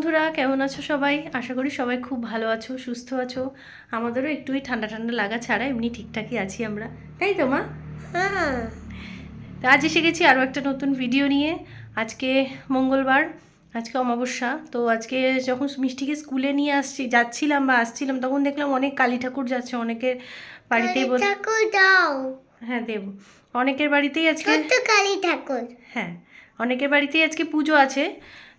বন্ধুরা কেমন আছো সবাই? আশা করি সবাই খুব ভালো আছো সুস্থ আছো। আমাদেরও একটুই ঠান্ডা ঠান্ডা লাগা ছাড়া এমনি ঠিকঠাকই আছি আমরা। তাই তো মা? হ্যাঁ। আজ এসে গেছি আরও একটা নতুন ভিডিও নিয়ে। আজকে মঙ্গলবার আজকে অমাবস্যা। তো আজকে যখন মিষ্টিকে স্কুলে নিয়ে আসছি যাচ্ছিলাম বা আসছিলাম তখন দেখলাম অনেক কালী ঠাকুর যাচ্ছে অনেকের বাড়িতেই বল দাও। হ্যাঁ দেব। অনেকের বাড়িতেই আজকে কালী ঠাকুর? হ্যাঁ অনেকের বাড়িতেই আজকে পুজো আছে।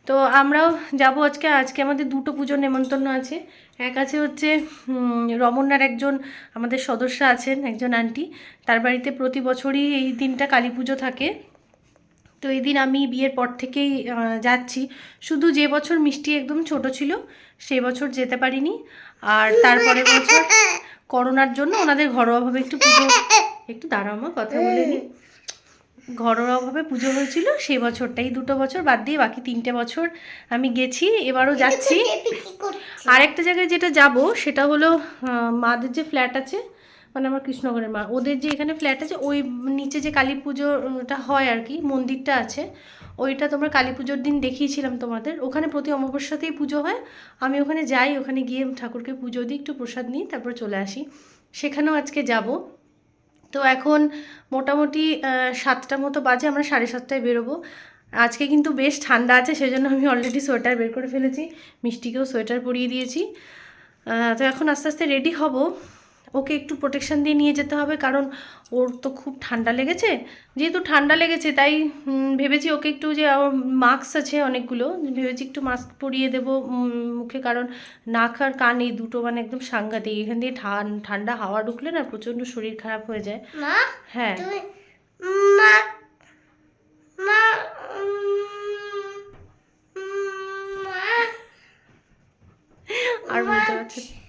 তো আমরাও যাব আজকে। আজকে আমাদের দুটো পুজোর নেমন্তন্ন আছে। এক আছে হচ্ছে উম, রমনার একজন আমাদের সদস্য আছেন একজন আন্টি। তার বাড়িতে প্রতি বছরই এই দিনটা কালী পুজো থাকে। তো এই দিন আমি বিয়ের পর থেকেই যাচ্ছি। শুধু যে বছর মিষ্টি একদম ছোট ছিল সেই বছর যেতে পারিনি। আর তারপরে বছর করোনার জন্য ওনাদের ঘরোয়াভাবে একটু পুজো একটু দাঁড়াও মা কথা বলে নি। ঘরোয়াভাবে পুজো হয়েছিল সেই বছরটাই দুটো বছর বাদ দিয়ে বাকি তিনটে বছর আমি গেছি এবারও যাচ্ছি। আর একটা জায়গায় যেটা যাব সেটা হলো মাদের যে ফ্ল্যাট আছে মানে আমার কৃষ্ণনগরের মা ওদের যে এখানে ফ্ল্যাট আছে ওই নিচে যে কালী পুজোটা হয় আর কি মন্দিরটা আছে ওইটা তোমরা কালী পুজোর দিন দেখিয়েছিলাম তোমাদের। ওখানে প্রতি অমাবস্যাতেই পুজো হয়। আমি ওখানে যাই ওখানে গিয়ে ঠাকুরকে পুজো দিই একটু প্রসাদ নিই তারপর চলে আসি। সেখানেও আজকে যাব। তো এখন মোটামুটি সাতটা মতো বাজে, আমরা সাড়ে সাতটায় বেরোবো। আজকে কিন্তু বেশ ঠান্ডা আছে, সেজন্য আমি অলরেডি সোয়েটার বের করে ফেলেছি, মিষ্টিকেও সোয়েটার পরিয়ে দিয়েছি। তো এখন আস্তে আস্তে রেডি হব। ওকে একটু প্রোটেকশন দিয়ে নিয়ে যেতে হবে কারণ ওর তো খুব ঠান্ডা লেগেছে। যেহেতু ঠান্ডা লেগেছে তাই ভেবেছি ওকে একটু যে মাস্ক আছে অনেকগুলো ভেবেছি একটু মাস্ক পরিয়ে দেবো মুখে কারণ নাক আর কান এই দুটো মানে একদম সাংঘাতিক। এখান দিয়ে ঠান- ঠান্ডা হাওয়া ঢুকলে না প্রচণ্ড শরীর খারাপ হয়ে যায়। হ্যাঁ। মা মা উম, উম, মা আর বলতে পারছি না।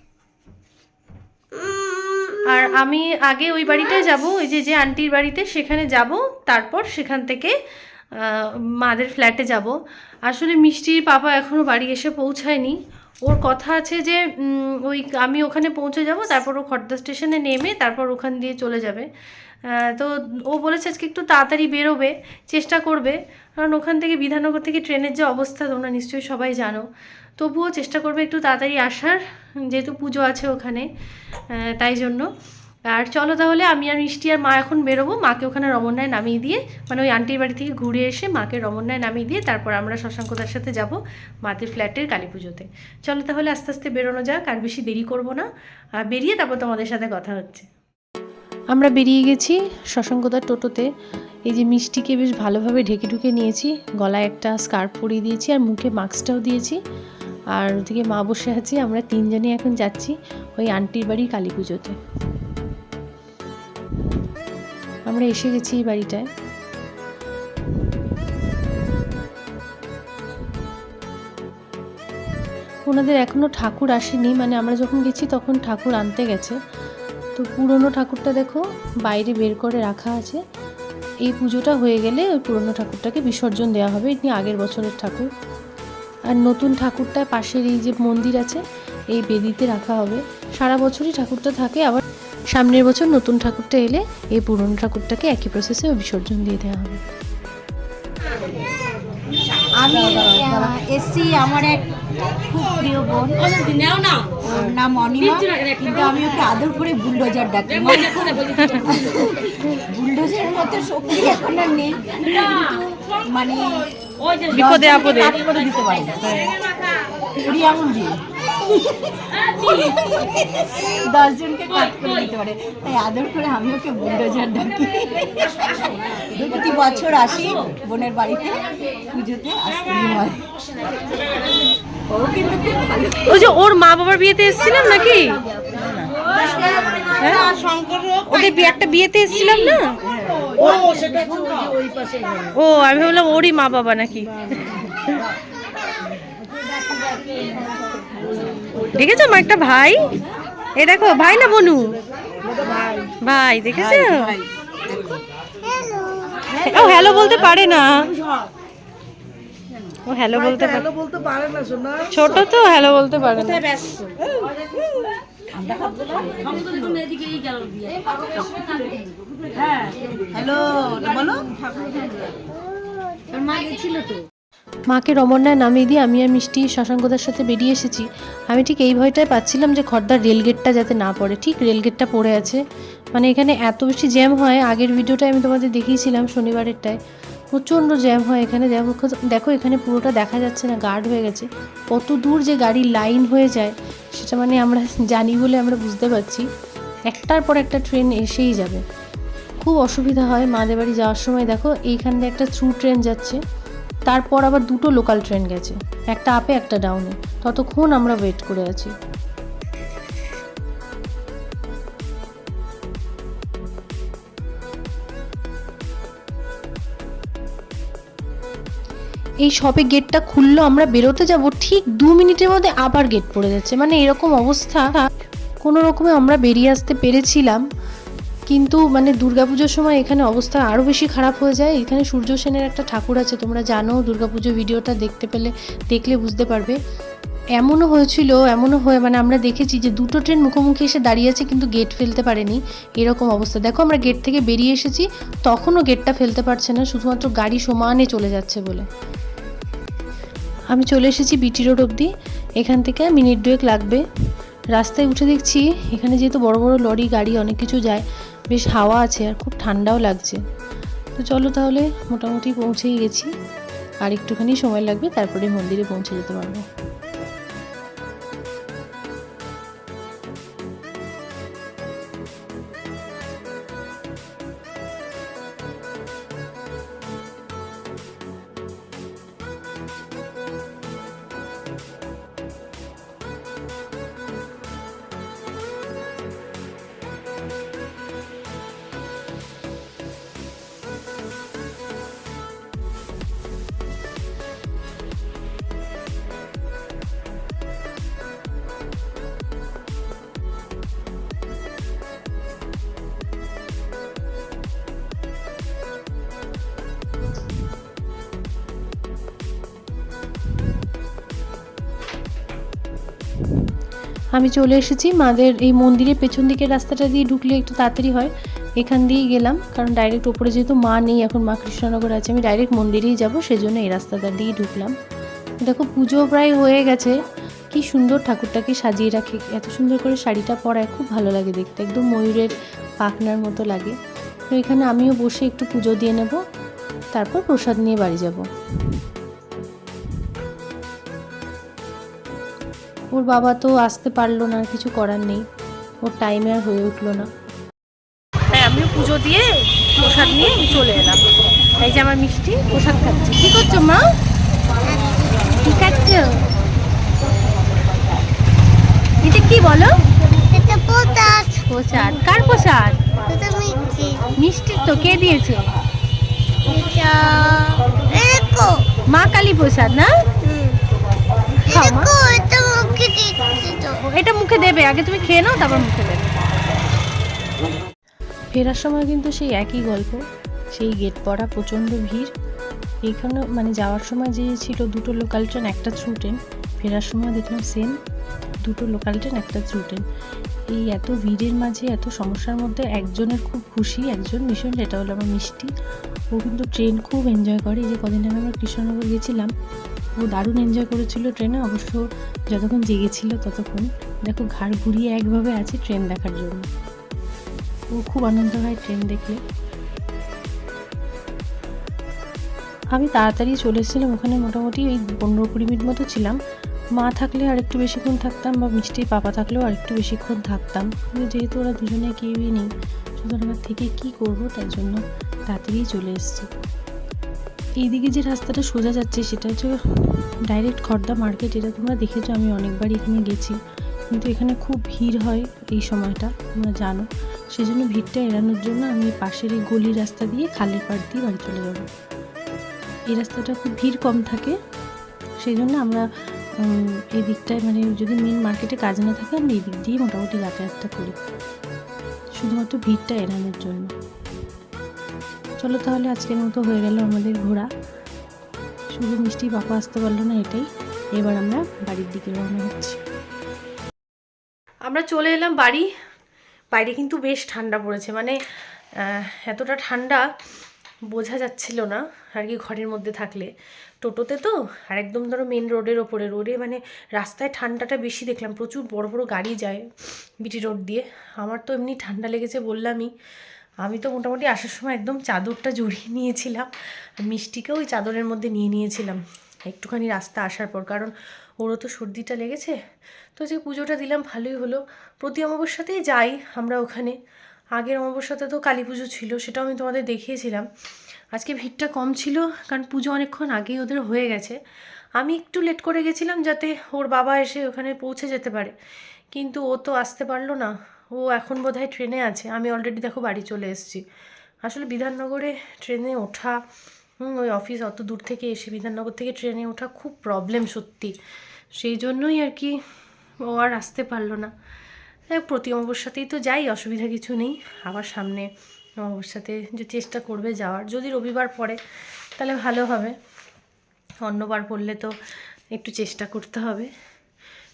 উম, আর আমি আগে ওই বাড়িটায় যাব, ওই যে যে আন্টির বাড়িতে, সেখানে যাব, তারপর সেখান থেকে মাদের ফ্ল্যাটে যাব। আসলে মিষ্টির পাপা এখনও বাড়ি এসে পৌঁছায়নি। ওর কথা আছে যে ওই আমি ওখানে পৌঁছে যাব, তারপর ও খড়দা স্টেশনে নেমে, তারপর ওখান দিয়ে চলে যাবে। তো ও বলেছে আজকে একটু তাড়াতাড়ি বেরোবে, চেষ্টা করবে। কারণ ওখান থেকে বিধাননগর থেকে ট্রেনের যে অবস্থা, তোমরা নিশ্চয়ই সবাই জানো। তবুও চেষ্টা করবে একটু তাড়াতাড়ি আসার, যেহেতু পুজো আছে ওখানে তাই জন্য। আর চলো তাহলে আমি আর মিষ্টি আর মা এখন বেরোবো। মাকে ওখানে রমন্যায় নামিয়ে দিয়ে মানে ওই আন্টির বাড়ি থেকে ঘুরে এসে মাকে রমন্যায় নামিয়ে দিয়ে তারপর আমরা শশাঙ্কদার সাথে যাব মাদের ফ্ল্যাটের কালী পুজোতে। চলো তাহলে আস্তে আস্তে বেরোনো যাক, আর বেশি দেরি করব না। আর বেরিয়ে তারপর তোমাদের সাথে কথা হচ্ছে। আমরা বেরিয়ে গেছি শশাঙ্কদার টোটোতে। এই যে মিষ্টিকে বেশ ভালোভাবে ঢেকে ঢুকে নিয়েছি। গলায় একটা স্কার্ফ পরিয়ে দিয়েছি আর মুখে মাস্কটাও দিয়েছি। আর ওদিকে মা বসে আছি, আমরা তিনজনই এখন যাচ্ছি ওই আন্টির বাড়ি কালী পুজোতে। আমরা এসে গেছি এই বাড়িটায়। ওনাদের এখনও ঠাকুর আসেনি মানে আমরা যখন গেছি তখন ঠাকুর আনতে গেছে। তো পুরনো ঠাকুরটা দেখো, বাইরে বের করে রাখা আছে। এই পুজোটা হয়ে গেলে ওই পুরনো ঠাকুরটাকে বিসর্জন দেওয়া হবে, এটি আগের বছরের ঠাকুর। আর নতুন ঠাকুরটা পাশের এই যে মন্দির আছে, এই বেদিতে রাখা হবে। সারা বছরই ঠাকুরটা থাকে, আবার সামনের বছর নতুন ঠাকুরটা এলে এই পুরনো ঠাকুরটাকে একই প্রসেসে বিসর্জন দিয়ে দেওয়া হবে। আমি এসছি আমার এক খুব প্রিয় বোন। ওর নাম অনিমা। কিন্তু আমি ওকে আদর করে বুলডোজার ডাকি। বুলডোজার মতো শক্তি এখন আর নেই। মানে বিপদে আপদে। করে দিতে পারে কুড়ি আঙুল দিয়ে। কাট করে দিতে পারে। তাই আদর করে আমি ওকে বুলডোজার ডাকি। প্রতি বছর আসি বোনের বাড়িতে, পুজোতে আসতে হয়। ওই যে ওর মা বাবার বিয়েতে এসেছিলাম নাকি? হ্যাঁ? ওদের একটা বিয়েতে এসেছিলাম না? ও, আমি ভাবলাম ওরই মা বাবা নাকি। দেখেছ মা একটা ভাই? এ দেখো ভাই না বনু? ভাই দেখেছ? ও হ্যালো বলতে পারে না। ও হ্যালো বলতে পারে বলতে পারে না শোনা। ছোট তো হ্যালো বলতে পারে না। হ্যালো বলো। মাকে রমন্যায় নামিয়ে দিয়ে আমি আর মিষ্টি শশাঙ্কদার সাথে বেরিয়ে এসেছি। আমি ঠিক এই ভয়টাই পাচ্ছিলাম যে খর্দার রেলগেটটা যাতে না পড়ে। ঠিক রেলগেটটা পড়ে আছে। মানে এখানে এত বেশি জ্যাম হয়, আগের ভিডিওটায় আমি তোমাদের দেখিয়েছিলাম শনিবারেরটায়। প্রচণ্ড জ্যাম হয় এখানে। দেখো দেখো এখানে পুরোটা দেখা যাচ্ছে না গার্ড হয়ে গেছে। কত দূর যে গাড়ির লাইন হয়ে যায়, সেটা মানে আমরা জানি বলে আমরা বুঝতে পারছি। একটার পর একটা ট্রেন এসেই যাবে। খুব অসুবিধা হয় মাদের বাড়ি যাওয়ার সময়। দেখো এইখান দিয়ে একটা থ্রু ট্রেন যাচ্ছে। তারপর আবার দুটো লোকাল ট্রেন গেছে, একটা আপে একটা ডাউনে ততক্ষণ আমরা ওয়েট করে আছি। এই সবে গেটটা খুললো, আমরা বেরোতে যাব ঠিক দু মিনিটের মধ্যে আবার গেট পড়ে যাচ্ছে। মানে এরকম অবস্থা। কোনো রকমে আমরা বেরিয়ে আসতে পেরেছিলাম। কিন্তু মানে দুর্গাপুজোর সময় এখানে অবস্থা আরও বেশি খারাপ হয়ে যায়। এখানে সূর্য সেনের একটা ঠাকুর আছে, তোমরা জানো, দুর্গাপুজো ভিডিওটা দেখতে পেলে, দেখলে বুঝতে পারবে। এমনও হয়েছিল, এমনও হয়ে মানে আমরা দেখেছি যে দুটো ট্রেন মুখোমুখি এসে দাঁড়িয়ে আছে, কিন্তু গেট ফেলতে পারেনি। এরকম অবস্থা। দেখো, আমরা গেট থেকে বেরিয়ে এসেছি, তখনও গেটটা ফেলতে পারছে না, শুধুমাত্র গাড়ি সমানে চলে যাচ্ছে বলে। আমি চলে এসেছি বিটি রোড অবধি। এখান থেকে মিনিট দুয়েক লাগবে। রাস্তায় উঠে দেখছি এখানে যেহেতু বড় বড় লরি, গাড়ি, অনেক কিছু যায়, বেশ হাওয়া আছে আর খুব ঠান্ডাও লাগছে। তো চলো তাহলে মোটামুটি পৌঁছেই গেছি। আর একটুখানি সময় লাগবে, তারপরে মন্দিরে পৌঁছে যেতে পারব। আমি চলে এসেছি। মাদের এই মন্দিরের পেছন দিকের রাস্তাটা দিয়ে ঢুকলে একটু তাড়াতাড়ি হয়। এখান দিয়েই গেলাম, কারণ ডাইরেক্ট ওপরে যেহেতু মা নেই, এখন মা কৃষ্ণনগর আছে, আমি ডাইরেক্ট মন্দিরেই যাব, সেজন্য এই রাস্তাটা দিয়েই ঢুকলাম। দেখো, পুজো প্রায় হয়ে গেছে। কি সুন্দর ঠাকুরটাকে সাজিয়ে রাখে, এত সুন্দর করে শাড়িটা পরায়, খুব ভালো লাগে দেখতে, একদম ময়ূরের পাখনার মতো লাগে। তো এখানে আমিও বসে একটু পুজো দিয়ে নেব, তারপর প্রসাদ নিয়ে বাড়ি যাব। ওর বাবা তো আসতে পারল না কিছু করার নেই। ওর টাইমে আর হয়ে উঠল না। তাই আমিও পুজো দিয়ে প্রসাদ নিয়ে চলে এলাম। এই যে আমার মিষ্টি প্রসাদ খাচ্ছি। কি করছ মা? কি খাচ্ছ? এটা কি বলো? এটা প্রসাদ। কার প্রসাদ? মিষ্টি। তো কে দিয়েছে? এটা মা কালী প্রসাদ না? খাও মা। এটা মুখে দেবে, আগে তুমি খেয়ে নাও, তারপর মুখে দেবে। ফেরার সময় কিন্তু সেই একই গল্প, সেই গেট পড়া প্রচণ্ড ভিড়। এইখানে মানে যাওয়ার সময় যে ছিল দুটো লোকাল ট্রেন একটা থ্রু ট্রেন ফেরার সময় দেখলাম সেম দুটো লোকাল ট্রেন একটা থ্রু ট্রেন এই এত ভিড়ের মাঝে, এত সমস্যার মধ্যে একজনের খুব খুশি, একজন ভীষণ যেটা হলো আমার মিষ্টি। ও কিন্তু ট্রেন খুব এনজয় করে। যে কদিন আগে আমরা কৃষ্ণনগর গেছিলাম ও দারুণ এনজয় করেছিল ট্রেনে অবশ্য যতক্ষণ জেগেছিল ততক্ষণ। দেখো ঘাড় ঘুরিয়ে একভাবে আছে ট্রেন দেখার জন্য। ও খুব আনন্দ হয় ট্রেন দেখলে। আমি তাড়াতাড়ি চলে এসেছিলাম, ওখানে মোটামুটি ওই পনেরো কুড়ি মিনিট মতো ছিলাম। মা থাকলে আর একটু বেশিক্ষণ থাকতাম বা মিষ্টির পাপা থাকলেও আর একটু বেশিক্ষণ থাকতাম। কিন্তু যেহেতু ওরা দুজনে কেউই নেই, সুতরাং থেকে কি করব তাই জন্য তাড়াতাড়ি চলে এসেছি। এইদিকে যে রাস্তাটা সোজা যাচ্ছে, সেটা হচ্ছে ডাইরেক্ট খর্দা মার্কেট এটা তোমরা দেখেছ, আমি অনেকবার এখানে গেছি। কিন্তু এখানে খুব ভিড় হয় এই সময়টা, তোমরা জানো। সেই জন্য ভিড়টা এড়ানোর জন্য আমি পাশের এই গলি রাস্তা দিয়ে খালের পাড় দিয়ে বাড়ি চলে যাব। এই রাস্তাটা খুব ভিড় কম থাকে সেই জন্য আমরা এই দিকটায় মানে যদি মেন মার্কেটে কাজ না থাকে, আমরা এই দিক দিয়েই মোটামুটি যাতায়াতটা করি। শুধুমাত্র ভিড়টা এড়ানোর জন্য। চলো তাহলে আজকের মতো হয়ে গেল আমাদের ঘোরা। শুধু মিষ্টি পাপা আসতে পারল না এটাই। এবার আমরা বাড়ির দিকে রওনা হচ্ছি। আমরা চলে এলাম বাড়ি। বাইরে কিন্তু বেশ ঠান্ডা পড়েছে। মানে এতটা ঠান্ডা বোঝা যাচ্ছিল না আর কি ঘরের মধ্যে থাকলে। টোটোতে তো, আর একদম ধরো মেন রোডের ওপরে। রোডে মানে রাস্তায় ঠান্ডাটা বেশি দেখলাম। প্রচুর বড় বড় গাড়ি যায় বিটি রোড দিয়ে। আমার তো এমনি ঠান্ডা লেগেছে বললামই। আমি তো মোটামুটি আসার সময় একদম চাদরটা জড়িয়ে নিয়েছিলাম মিষ্টিকেও ওই চাদরের মধ্যে নিয়ে নিয়েছিলাম। একটুখানি রাস্তা আসার পর, কারণ ওরও তো সর্দিটা লেগেছে, তো যে পুজোটা দিলাম ভালোই হলো। প্রতি অমাবস্যাতেই যাই আমরা ওখানে। আগের অমাবস্যাতে তো কালী পুজো ছিল, সেটাও আমি তোমাদের দেখিয়েছিলাম। আজকে ভিড়টা কম ছিল, কারণ পুজো অনেকক্ষণ আগেই ওদের হয়ে গেছে। আমি একটু লেট করে গেছিলাম যাতে ওর বাবা এসে ওখানে পৌঁছে যেতে পারে, কিন্তু ও তো আসতে পারল না। ও এখন বোধহয় ট্রেনে আছে। আমি অলরেডি দেখো বাড়ি চলে এসেছি। আসলে বিধাননগরে ট্রেনে ওঠা ওই অফিস অত দূর থেকে এসে বিধাননগর থেকে ট্রেনে ওঠা খুব প্রবলেম সত্যি। সেই জন্যই আর কি ও আর আসতে পারল না। প্রতি অমাবস্যাতেই তো যাই, অসুবিধা কিছু নেই। আবার সামনে অমাবস্যাতে যে চেষ্টা করবে যাওয়ার। যদি রবিবার পড়ে, তাহলে ভালো হবে। অন্যবার পড়লে তো একটু চেষ্টা করতে হবে।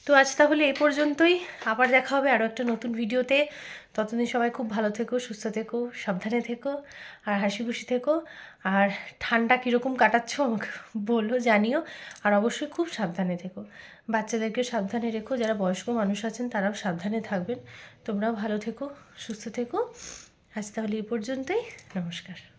তো আজ তাহলে এ পর্যন্তই। আবার দেখা হবে আরও একটা নতুন ভিডিওতে। ততদিন সবাই খুব ভালো থেকো, সুস্থ থেকো, সাবধানে থেকো, আর হাসি খুশি থেকো। আর ঠান্ডা কীরকম কাটাচ্ছ আমাকে বলো, জানিও। আর অবশ্যই খুব সাবধানে থেকো। বাচ্চাদেরকে সাবধানে রেখো। যারা বয়স্ক মানুষ আছেন, তারাও সাবধানে থাকবেন। তোমরাও ভালো থেকো, সুস্থ থেকো। আজ তাহলে এ পর্যন্তই। নমস্কার।